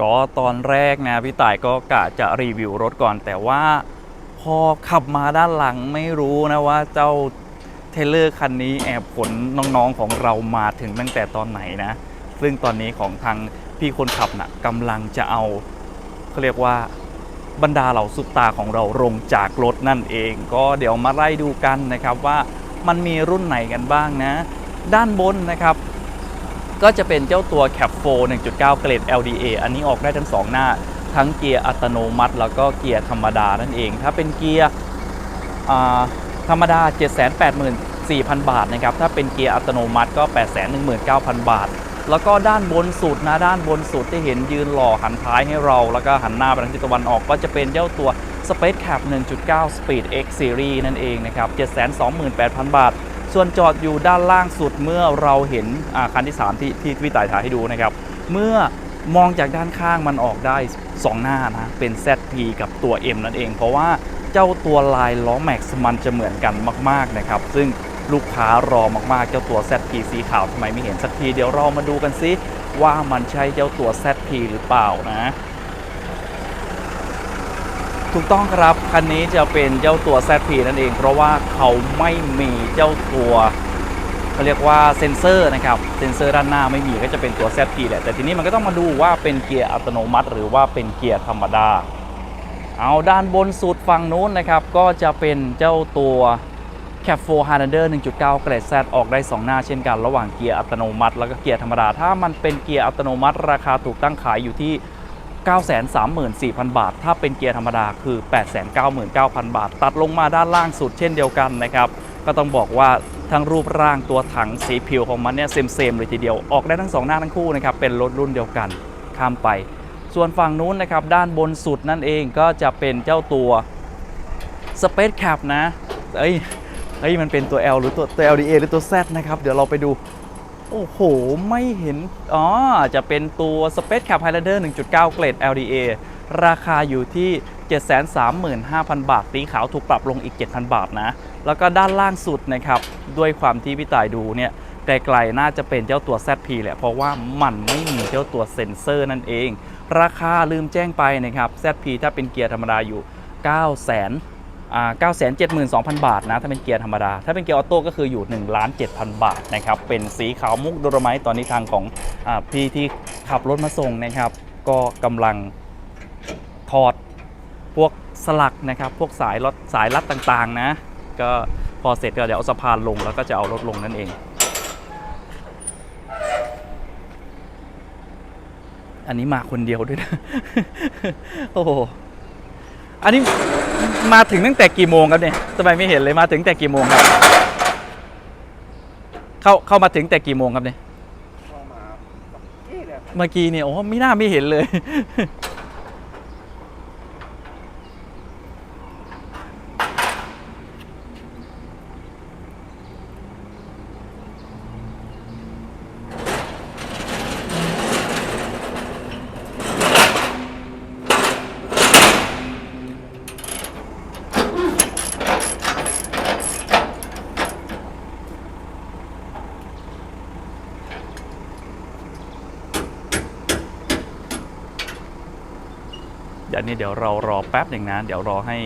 ก็ตอนแรกนะพี่ต่ายก็กะจะรีวิวรถก่อน แต่ว่าพอขับมาด้านหลังไม่รู้นะว่าเจ้าเทเลอร์คันนี้แอบขนน้องๆของเรามาถึงตั้งแต่ตอนไหนนะ ซึ่งตอนนี้ของทางพี่คนขับนะ่ะกำลังจะเอาเขาเรียกว่าบรรดาเหล่าซุปตาของเราลงจากรถนั่นเอง ก็เดี๋ยวมาไล่ดูกันนะครับว่ามันมีรุ่นไหนกันบ้างนะ ด้านบนนะครับ ก็จะเป็นเจ้าตัว Cap 4 1.9 เกรด LDA อันนี้ออกได้ทั้ง 2 หน้า ทั้งเกียร์อัตโนมัติ แล้วก็เกียร์ธรรมดานั่นเอง ถ้าเป็นเกียร์ธรรมดา 784,000 บาทนะครับ ถ้าเป็นเกียร์อัตโนมัติก็ 819,000 บาท แล้วก็ด้านบนสุดนะ ด้านบนสุดที่เห็นยืนหล่อหันท้ายให้เรา แล้วก็หันหน้าไปทางทิศตะวันออกก็จะเป็นเจ้าตัว Space Cap 1.9 Speed X Series นั่นเองนะครับ 728,000 บาท ส่วนจอดอยู่ด้านล่างสุดเมื่อเราเห็นคันที่ 3 ที่ที่พี่ต่ายถ่ายให้ดูนะครับ เมื่อมองจากด้านข้างมันออกได้ 2 หน้านะ เป็น ZP กับตัว M นั่นเอง เพราะว่าเจ้าตัวลายล้อแม็กซ์มันจะเหมือนกันมาก ๆ นะครับ ซึ่งลูกค้ารอมาก ๆ เจ้าตัว ZP สีขาวทำไมไม่เห็นสักที เดี๋ยวเรามาดูกันซิว่ามันใช่เจ้าตัว ZP หรือเปล่านะ ถูกต้องครับ คันนี้จะเป็นเจ้าตัว ZP นั่นเอง เพราะว่าเขาไม่มีเจ้าตัวเขาเรียกว่าเซ็นเซอร์นะครับ เซ็นเซอร์ด้านหน้าไม่มีก็จะเป็นตัว ZP แหละ แต่ทีนี้มันก็ต้องมาดูว่าเป็นเกียร์อัตโนมัติ หรือว่าเป็นเกียร์ธรรมดา เอาด้านบนสุดฝั่งนู้นนะครับ ก็จะเป็นเจ้าตัว Cap 4 Highlander 1.9 เกรด Z ออกได้ 2 หน้าเช่นกัน ระหว่างเกียร์อัตโนมัติ แล้วก็เกียร์ธรรมดา ถ้ามันเป็นเกียร์อัตโนมัติ ราคาถูกตั้งขายอยู่ที่ 934,000 บาท ถ้าเป็นเกียร์ธรรมดาคือ 899,000 บาท ตัดลงมาด้านล่างสุดเช่นเดียวกันนะครับ ก็ต้องบอกว่าทั้งรูปร่างตัวถังสีผิวของมันเนี่ยเซมๆเลยทีเดียว ออกได้ทั้งสองหน้าทั้งคู่นะครับ เป็นรถรุ่นเดียวกันข้ามไป ส่วนฝั่งนู้นนะครับ ด้านบนสุดนั่นเองก็จะเป็นเจ้าตัว Space Cap นะ เอ้ยเอ้ยมันเป็นตัว L หรือตัวตัว LDA หรือตัว Z นะครับ เดี๋ยวเราไปดู โอ้โห ไม่เห็น อ๋อ จะเป็นตัว Space Cap Highlander 1.9 เกรด LDA ราคาอยู่ที่ 735,000 บาทสีขาวถูกปรับลงอีก 7,000 บาทนะ แล้วก็ด้านล่างสุดนะครับ ด้วยความที่พี่ต่ายดูเนี่ย ไกลๆ น่าจะเป็นเจ้าตัว ZP แหละ เพราะว่ามันไม่มีเจ้าตัวเซ็นเซอร์นั่นเอง ราคาลืมแจ้งไปนะครับ ZP ถ้าเป็นเกียร์ธรรมดาอยู่ 9 0 0 0 0 972,000 บาทนะ ถ้าเป็นเกียร์ธรรมดา ถ้าเป็นเกียร์ออโต้ก็คืออยู่1ล้าน7,000 บาทนะครับ เป็นสีขาวมุกโดรไมต์ตอนนี้ทางของอพี่ที่ขับรถมาส่งนะครับ ก็กำลังถอดพวกสลักนะครับ พวกสายรถสายรัดต่างๆนะ ก็พอเสร็จก็เดี๋ยวเอาสะพานลงแล้วก็จะเอารถลงนั่นเอง อันนี้มาคนเดียวด้วยนะ โอ้โห อันนี้ มาถึงตั้งแต่กี่โมงครับเนี่ยทำไมไม่เห็นเลยมาถึงแต่กี่โมงครับ เข้าเข้ามาถึงแต่กี่โมงครับเนี่ยเข้ามานี่แหละเมื่อกี้เนี่ยโอ้ไม่น่าไม่เห็นเลย เดี๋ยวนี้เดี๋ยวเรารอแป๊บหนึ่งนะ เดี๋ยวรอให้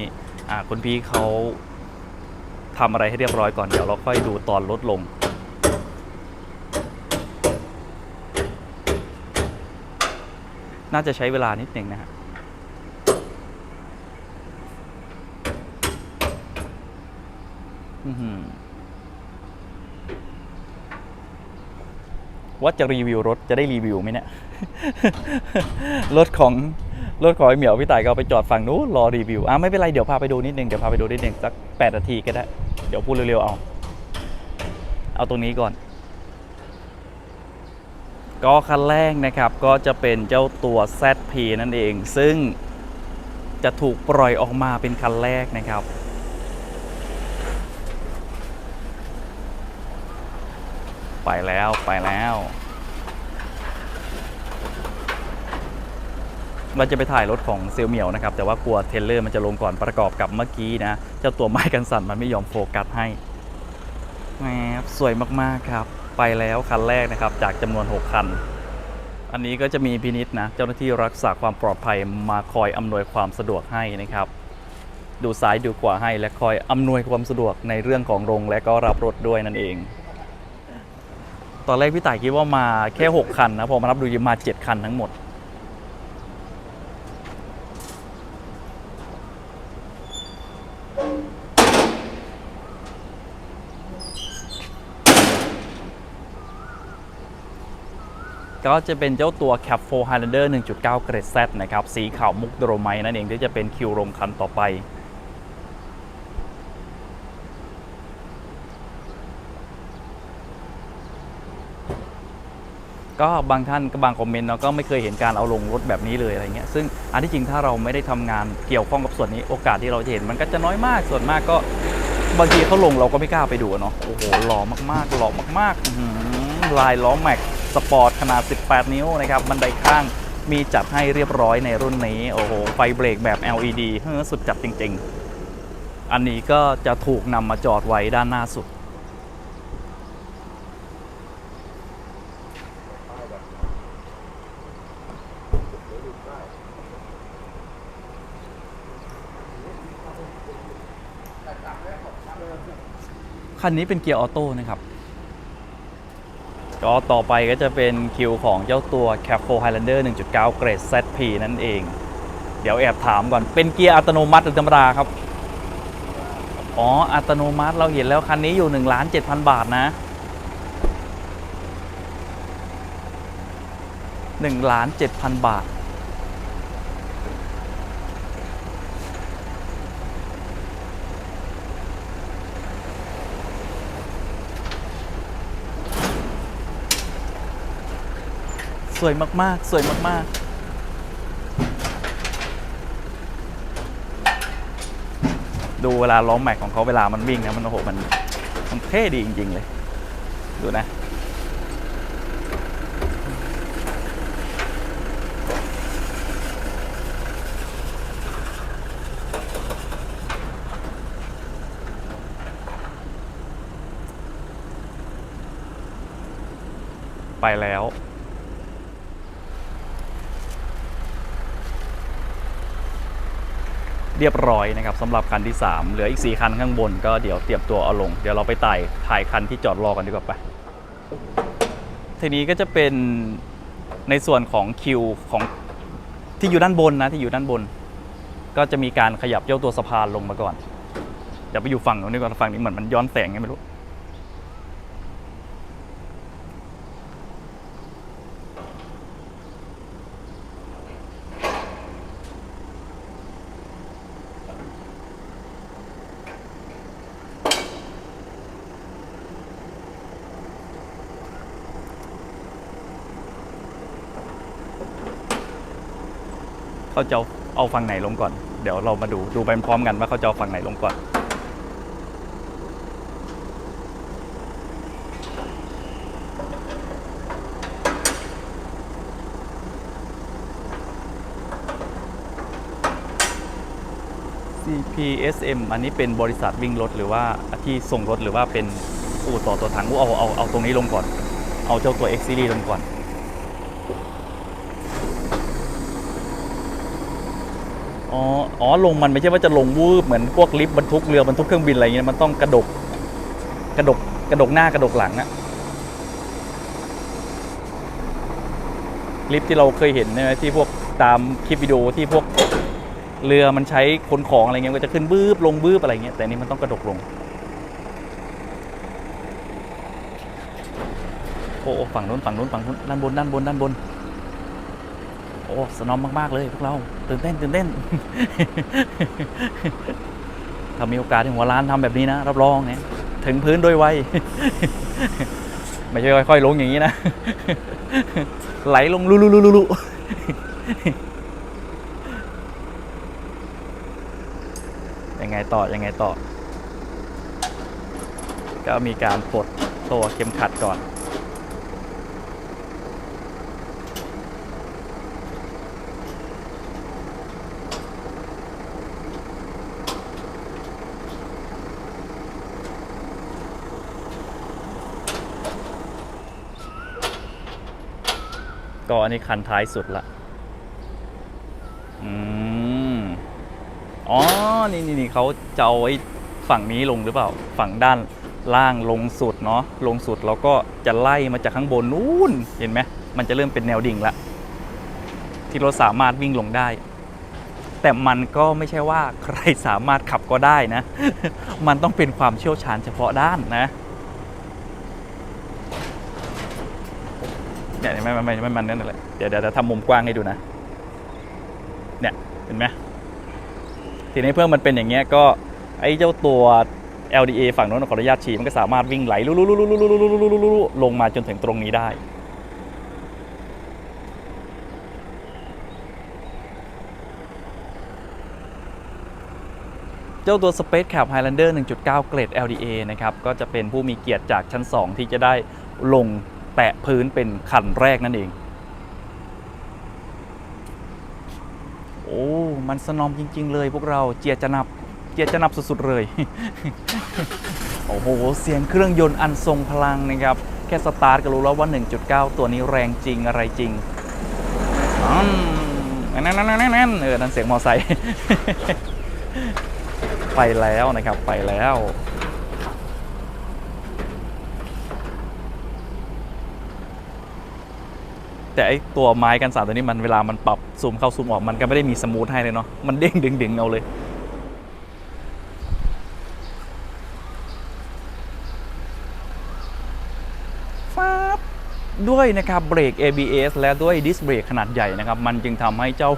คุณพี่เขาทำอะไรให้เรียบร้อยก่อน เดี๋ยวเราค่อยดูตอนลดลงน่าจะใช้เวลานิดหนึ่งนะฮะว่าจะรีวิวรถจะได้รีวิวไหมเนี่ย รถของ รถของไอเหมียวพี่ต่ายก็ไปจอดฝั่งนู้นรอรีวิวอะไม่เป็นไรเดี๋ยวพาไปดูนิดนึงเดี๋ยวพาไปดูนิดนึงสักแปดนาทีก็ได้เดี๋ยวพูดเร็วๆเอา เอาตรงนี้ก่อน ก็คันแรกนะครับก็จะเป็นเจ้าตัว ZP นั่นเอง ซึ่งจะถูกปล่อยออกมาเป็นคันแรกนะครับไปแล้วไปแล้ว เราจะไปถ่ายรถของเซลเมียวนะครับ แต่ว่ากลัวเทเลอร์มันจะลงก่อนประกอบกับเมื่อกี้นะ เจ้าตัวไม้กันสั่นมันไม่ยอมโฟกัสให้แหมสวยมากๆครับ ไปแล้วคันแรกนะครับ จากจำนวน 6 คัน อันนี้ก็จะมีพินิษนะ เจ้าหน้าที่รักษาความปลอดภัยมาคอยอำนวยความสะดวกให้นะครับ ดูซ้ายดูขวาให้และคอยอำนวยความสะดวกในเรื่องของโรงและก็รับรถด้วยนั่นเองตอนแรกพี่ต่ายคิดว่ามาแค่ 6 คันนะ พอมารับดูมา 7 คันทั้งหมด ก็จะเป็นเจ้าตัว Cap 4 Highlander 1.9 เกรด Z นะครับ สีขาวมุกโดโรไมนั่นเองที่จะเป็นคิวโรงคันต่อไปก็บางท่านก็บางคอมเมนต์เนาะก็ไม่เคยเห็นการเอาลงรถแบบนี้เลยอะไรเงี้ยซึ่งอันที่จริงถ้าเราไม่ได้ทำงานเกี่ยวข้องกับส่วนนี้โอกาสที่เราจะเห็นมันก็จะน้อยมากส่วนมากก็บางทีเขาลงเราก็ไม่กล้าไปดูเนาะโอ้โหหล่อมากๆหล่อมากๆลายล้อแม็ก สปอร์ตขนาด 18 นิ้วนะครับบันไดข้างมีจัดให้เรียบร้อยในรุ่นนี้ โอ้โห ไฟเบรกแบบ LED เฮ้อสุดจัดจริง ๆ อันนี้ก็จะถูกนำมาจอดไว้ด้านหน้าสุด คันนี้เป็นเกียร์ออโต้นะครับ ก็ต่อไปก็จะเป็นคิวของเจ้าตัว Cap 4 Highlander 1.9 เกรด ZP นั่นเอง เดี๋ยวแอบถามก่อน เป็นเกียร์อัตโนมัติหรือธรรมดาครับ อ๋อ อัตโนมัติเราเห็นแล้วคันนี้อยู่1ล้าน7,000 บาทนะ1ล้าน7,000 บาท วยมาก ๆ สวยมาก ๆดูเวลาล้อแม็กของเขาเวลามันวิ่งนะมันโอ้โหมันมันเท่ดีจริง ๆ เลย ดูนะ ไปแล้ว เรียบร้อยนะครับสำหรับคันที่ 3 เหลืออีก 4 คันข้างบนก็เดี๋ยวเตรียมตัวเอาลง เดี๋ยวเราไปไต่ถ่ายคันที่จอดรอกันดีกว่าไปทีนี้ก็จะเป็นในส่วนของคิวของที่อยู่ด้านบนนะที่อยู่ด้านบน ก็จะมีการขยับเย้าตัวสะพานลงมาก่อนเดี๋ยวไปอยู่ฝั่งนู้นดีกว่าฝั่งนี้เหมือนมันย้อนแสงไงไม่รู้ เขาจะเอาฝั่งไหนลงก่อน เดี๋ยวเรามาดูดูไปพร้อมกันว่าเขาจะเอาฝั่งไหนลงก่อน CPSM อันนี้เป็นบริษัทวิ่งรถหรือว่าที่ส่งรถหรือว่าเป็นอู่ต่อตัวถังเอาเอาเอาตรงนี้ลงก่อน เอาเจ้าตัว X Series ลงก่อน อ๋ออ๋อลงมันไม่ใช่ว่าจะลงวืบเหมือนพวกลิฟต์บรรทุกเรือบรรทุกเครื่องบินอะไรเงี้ยมันต้องกระดกกระดกกระดกหน้ากระดกหลังอะลิฟต์ที่เราเคยเห็นใช่ไหมที่พวกตามคลิปวิดีโอที่พวกเรือมันใช้ขนของอะไรเงี้ยมันก็จะขึ้นบืบลงบืบอะไรเงี้ยแต่นี่มันต้องกระดกลงโอ้โอ้ฝั่งนู้นฝั่งนู้นฝั่งนู้นด้านบนด้านบนด้านบน โอ้สนอมมาก ๆ เลยพวกเรา ตื่นเต้นตื่นเต้น ถ้ามีโอกาสที่หัวร้านทำแบบนี้นะ รับรองเนี่ยถึงพื้นโดยไวไม่ใช่ค่อยๆลงอย่างนี้นะ ไหลลงลุลุลุลุลุยังไงต่อยังไงต่อ ก็มีการปลดตัวเข็มขัดก่อน ก็อันนี้คันท้ายสุดละอืมอ๋อ นี่นี่นี่เขาจะเอาไว้ฝั่งนี้ลงหรือเปล่า ฝั่งด้านล่างลงสุดเนาะ ลงสุดแล้วก็จะไล่มาจากข้างบนนู้น เห็นไหม มันจะเริ่มเป็นแนวดิ่งละ ที่รถสามารถวิ่งลงได้ แต่มันก็ไม่ใช่ว่าใครสามารถขับก็ได้นะ มันต้องเป็นความเชี่ยวชาญเฉพาะด้านนะ ไม่ไม่ไม่ไมันนั่นแหละเดี๋ยวเดี๋ยวจะทำมุมกว้างให้ดูนะ เนี่ยเห็นไหมทีนี้เพื่อมันเป็นอย่างเงี้ยก็ไอ้เจ้าตัว LDA ฝั่งนู้นขออนุญาตชี้มันก็สามารถวิ่งไหลลุลงมาจนถึงตรงนี้ได้ เจ้าตัว Space Cab Highlander 1.9 เกรด LDA นะครับ ก็จะเป็นผู้มีเกียรติจากชั้น 2 ที่จะได้ลง แตะพื้นเป็นคันแรกนั่นเอง โอ้ มันสนอมจริง ๆ เลยพวกเราเจียจะนับเจียจะนับสุด ๆ เลย โอ้โห เสียงเครื่องยนต์อันทรงพลังนะครับ แค่สตาร์ทก็รู้แล้วว่า 1.9 ตัวนี้แรงจริงอะไรจริงนั่นนั่นนั่นนั่นเออ นั่นเสียงมอไซค์ ไปแล้วนะครับ ไปแล้ว แต่ไอตัวไม้กันสาดตัวนี้มันเวลามันปรับซูมเข้าซูมออกมันก็ไม่ได้มีสมูทให้เลยเนาะมันเด้งดึงดึงเอาเลย ฟ้าบด้วยนะครับเบรก ABS และด้วยดิสเบรกขนาดใหญ่นะครับ มันจึงทำให้เจ้า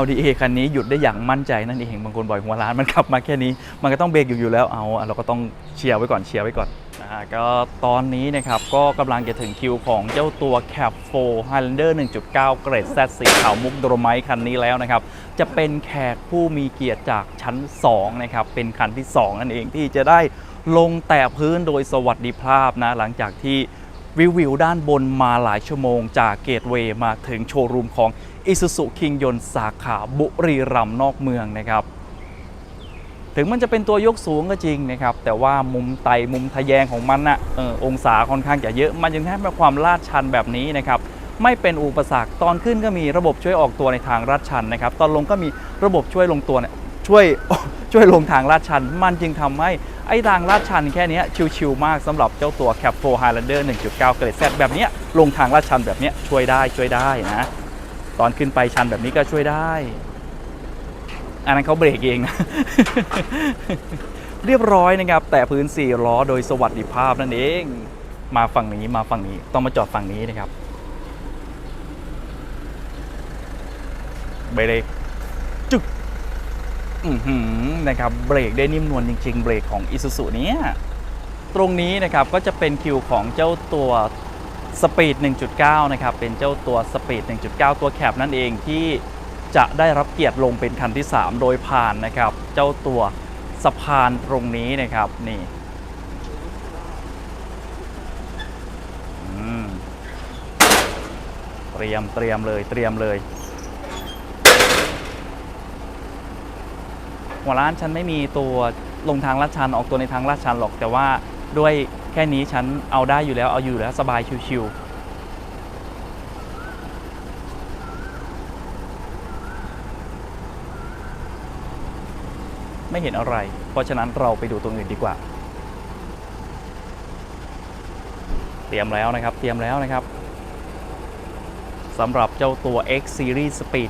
LDA คันนี้หยุดได้อย่างมั่นใจนั่นเองบางคนบ่อยหัวล้านมันขับมาแค่นี้ มันก็ต้องเบรกอยู่อยู่แล้วเอาเราก็ต้องเชียร์ไว้ก่อนเชียร์ไว้ก่อน นะฮะก็ตอนนี้นะครับก็กำลังจะถึงคิวของเจ้าตัว Cap 4 Highlander 1.9 เกรด Z สีขาวมุกโดรไมท์คันนี้แล้วนะครับ จะเป็นแขกผู้มีเกียรติจากชั้น 2 นะครับ เป็นคันที่ 2 นั่นเองที่จะได้ลงแตะพื้นโดยสวัสดิภาพนะ หลังจากที่วิววิวด้านบนมาหลายชั่วโมงจากเกตเวย์มาถึงโชว์รูมของอิสุสุคิงยนสาขาบุรีรัมย์นอกเมืองนะครับ ถึงมันจะเป็นตัวยกสูงก็จริงนะครับ แต่ว่ามุมไตมุมทะแยงของมันนะออองศาค่อนข้างจะเยอะ มันจึงให้มาความลาดชันแบบนี้นะครับไม่เป็นอุปสรรคตอนขึ้นก็มีระบบช่วยออกตัวในทางลาดชันนะครับ ตอนลงก็มีระบบช่วยลงตัวเนี่ยช่วยช่วยลงทางลาดชัน มันจึงทำให้ไอ้ทางลาดชันแค่นี้ชิวๆมากสำหรับเจ้าตัว Cap 4 Highlander 1.9 เกรด Z แบบเนี้ยลงทางลาดชันแบบเนี้ยช่วยได้ช่วยได้นะ ตอนขึ้นไปชันแบบนี้ก็ช่วยได้ อันนั้นเขาเบรกเองนะ เรียบร้อยนะครับ แต่พื้น4ล้อโดยสวัสดิภาพนั่นเอง มาฝั่งนี้มาฝั่งนี้ต้องมาจอดฝั่งนี้นะครับเบรกจึกนะครับเบรกได้นิ่มนวลจริง ๆ เบรกของ i s u z u เนี้ยตรงนี้นะครับก็จะเป็นคิวของเจ้าตัวสปีด 1.9 นะครับ เป็นเจ้าตัวสปีด 1.9 ตัวแคปนั่นเองที่ จะได้รับเกียรติลงเป็นคันที่ 3 โดยผ่านนะครับ เจ้าตัวสะพานตรงนี้นะครับนี่เตรียมเตรียมเลยเตรียมเลย หัวร้านฉันไม่มีตัวลงทางลาดชันออกตัวในทางลาดชันหรอก แต่ว่าด้วยแค่นี้ฉันเอาได้อยู่แล้วเอาอยู่แล้วสบายชิวๆ ไม่เห็นอะไร เพราะฉะนั้นเราไปดูตัวอื่นดีกว่า เตรียมแล้วนะครับ เตรียมแล้วนะครับสำหรับเจ้าตัว X Series Speed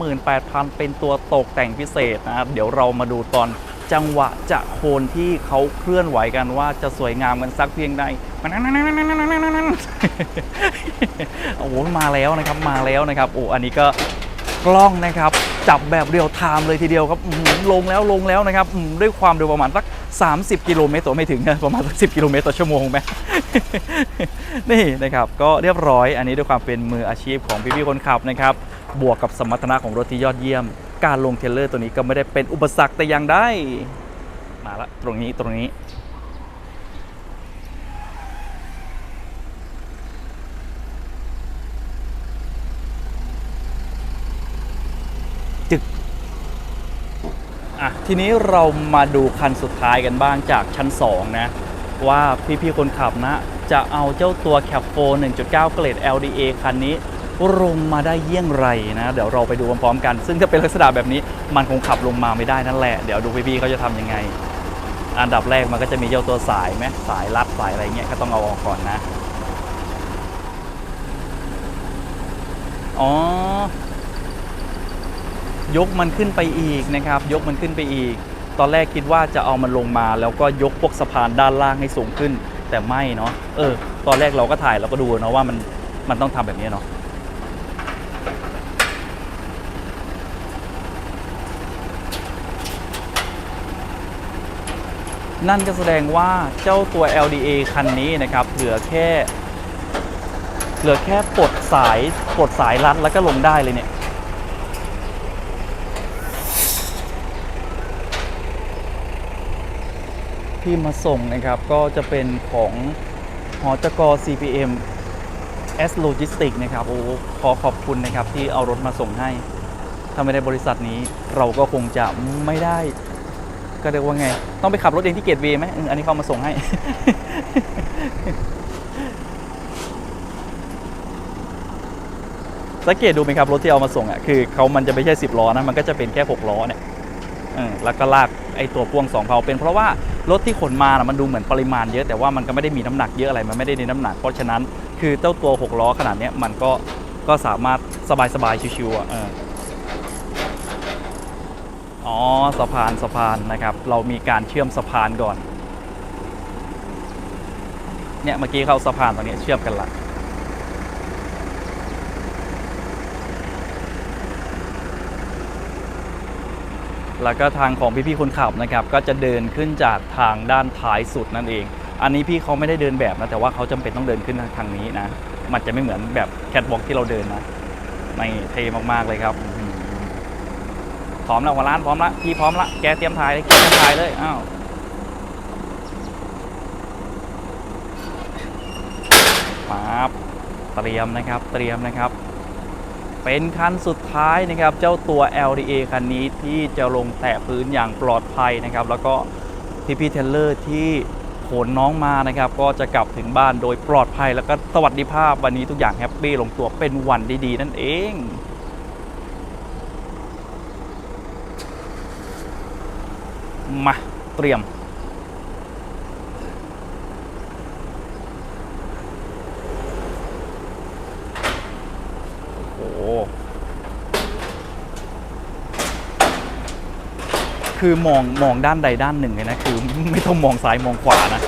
728,000 เป็นตัวตกแต่งพิเศษนะครับ เดี๋ยวเรามาดูตอนจังหวะจะโคนที่เขาเคลื่อนไหวกันว่าจะสวยงามกันสักเพียงใดโอ้โหมาแล้วนะครับ มาแล้วนะครับ โอ้ อันนี้ก็ กล้องนะครับ จับแบบเรียลไทม์เลยทีเดียวครับลงแล้วลงแล้วนะครับด้วยความเร็วประมาณสัก 30 กิโลเมตรต่อไม่ถึงนะประมาณสัก 10 กิโลเมตรต่อชั่วโมงไหมนี่นะครับ ก็เรียบร้อยอันนี้ด้วยความเป็นมืออาชีพของพี่ๆคนขับนะครับ บวกกับสมรรถนะของรถที่ยอดเยี่ยม การลงเทรลเลอร์ตัวนี้ก็ไม่ได้เป็นอุปสรรคแต่อย่างใดมาละตรงนี้ตรงนี้ อะทีนี้เรามาดูคันสุดท้ายกันบ้างจากชั้น 2 นะ ว่าพี่ๆคนขับนะ จะเอาเจ้าตัว Cap 4 1.9 เกรด LDA คันนี้ลงมาได้เยี่ยงไรนะ เดี๋ยวเราไปดูพร้อมๆกัน ซึ่งถ้าเป็นลักษณะแบบนี้มันคงขับลงมาไม่ได้นั่นแหละ เดี๋ยวดูพี่ๆเขาจะทำยังไง อันดับแรกมันก็จะมีเจ้าตัวสายไหมสายรัดสายอะไรเงี้ยก็ต้องเอาออกก่อนนะ อ๋อ ยกมันขึ้นไปอีกนะครับ ยกมันขึ้นไปอีก ตอนแรกคิดว่าจะเอามันลงมา แล้วก็ยกพวกสะพานด้านล่างให้สูงขึ้น แต่ไม่เนาะเออ ตอนแรกเราก็ถ่ายเราก็ดูเนาะว่ามันมันต้องทำแบบนี้เนาะนั่นก็แสดงว่าเจ้าตัว LDA คันนี้นะครับ เหลือแค่ เหลือแค่ปลดสายปลดสายรัดแล้วก็ลงได้เลยเนี่ย ที่มาส่งนะครับ ก็จะเป็นของหอจก CPM S Logistics นะครับโอ้ขอขอบคุณนะครับที่เอารถมาส่งให้ ถ้าไม่ได้บริษัทนี้เราก็คงจะไม่ได้ ก็เรียกว่าไง ต้องไปขับรถเองที่เกตเวย์ไหมอันนี้เขามาส่งให้ สังเกตดูไหมครับ รถที่เอามาส่งอะคือเขามันจะไม่ใช่ 10 ล้อนะ มันก็จะเป็นแค่ 6 ล้อเนี่ยแล้วก็ลากไอตัวพ่วง2เขาเป็นเพราะว่า รถที่ขนมานะมันดูเหมือนปริมาณเยอะแต่ว่ามันก็ไม่ได้มีน้ำหนักเยอะอะไรมันไม่ได้ในน้ำหนัก เพราะฉะนั้นคือเจ้าตัว 6 ล้อขนาดนี้มันก็ก็สามารถสบายๆชิวๆอะอออ๋อสะพานสะพานนะครับ เรามีการเชื่อมสะพานก่อนเนี่ยเมื่อกี้เข้าสะพานตรงนี้เชื่อมกันละ แล้วก็ทางของพี่ๆคนขับนะครับก็จะเดินขึ้นจากทางด้านท้ายสุดนั่นเอง อันนี้พี่เขาไม่ได้เดินแบบนะแต่ว่าเขาจำเป็นต้องเดินขึ้นทางนี้นะ มันจะไม่เหมือนแบบแคทวอล์กที่เราเดินนะไม่เท่มากๆเลยครับพร้อมแล้วหัวร้านพร้อมละพี่พร้อมละแกเตรียมถ่ายเลยแกเตรียมถ่ายเลยอ้าวปั๊บเตรียมนะครับ เตรียมนะครับ เป็นคันสุดท้ายนะครับเจ้าตัว LDA คันนี้ที่จะลงแตะพื้นอย่างปลอดภัยนะครับ แล้วก็พี่พี่เทเลอร์ที่ขนน้องมานะครับ ก็จะกลับถึงบ้านโดยปลอดภัย แล้วก็สวัสดิภาพวันนี้ทุกอย่างแฮปปี้ลงตัวเป็นวันดีๆ นั่นเองมาเตรียม โอ้โห คือมองมองด้านใดด้านหนึ่งเลยนะคือ ไม่ต้องมองซ้ายมองขวานะ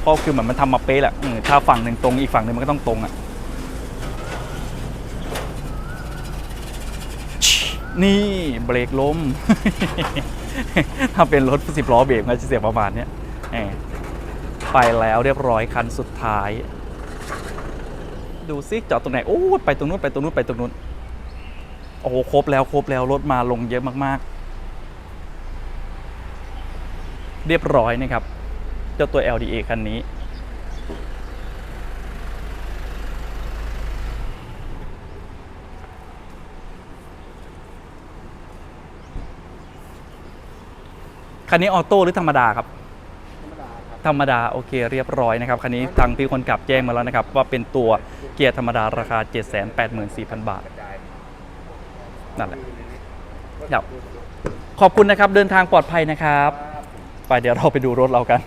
เพราะคือเหมือนมันทำมาเป๊ะแหละถ้าฝั่งหนึ่งตรงอีกฝั่งหนึ่งมันก็ต้องตรงอะนี่เบรกล้ม ถ้าเป็นรถสิบล้อเบรกมันจะเสียประมาณเนี้ยไปแล้วเรียบร้อยคันสุดท้าย ดูซิจอดตรงไหนโอ้ยไปตรงนู้นไปตรงนู้นไปตรงนู้นโอ้โหครบแล้วครบแล้วรถมาลงเยอะมากๆ เรียบร้อยนะครับ เจ้าตัว LDA คันนี้ คันนี้ออโต้หรือธรรมดาครับ ธรรมดาโอเคเรียบร้อยนะครับคันนี้ทางพี่คนขับแจ้งมาแล้วนะครับ ว่าเป็นตัวเกียร์ธรรมดาราคา 784,000 บาทกระจายนั่นแหละครับขอบคุณนะครับเดินทางปลอดภัยนะครับ ไปเดี๋ยวเราไปดูรถเรากัน